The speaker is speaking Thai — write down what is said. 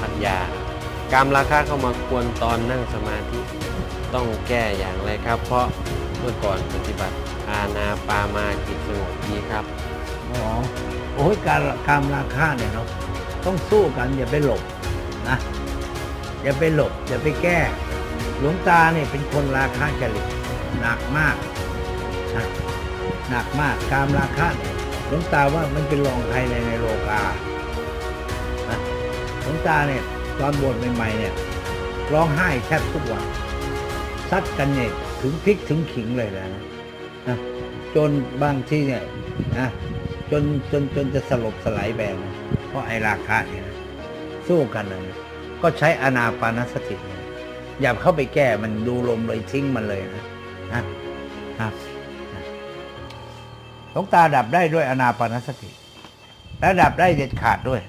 พัทยากามราคาเข้ามากวนตอนนั่งสมาธิต้องแก้อย่างไรครับ เพราะเมื่อก่อนปฏิบัติอาณาปามาจิตสงบดีครับอ๋อโอ้ยการการราคาเนี่ยเนาะต้องสู้กันอย่าไปหลบนะอย่าไปหลบอย่าไปแก้ หลวงตาเนี่ยเป็นคนราคาจริตหนักมากนะหนักมากการราคาเนี่ยหลวงตาว่ามันเป็นรองใครในในโลกา หลวงตาเนี่ยตอนบวชใหม่ๆเนี่ยร้องไห้แทบทุกวันซัดกันเนี่ยถึงพริกถึงขิงเลยนะนะจนบางที่เนี่ยนะจนจนจนจะสลบสลายแบงเพราะไอ้ราคาเนี่ยนะสู้กันนะก็ใช้อนาปานสติเนี่ยอย่าเข้าไปแก้มันดูลมเลยทิ้งมันเลยนะนะนะนะหลวงตาดับได้ด้วยอนาปานสติและดับได้เด็ดขาดด้วย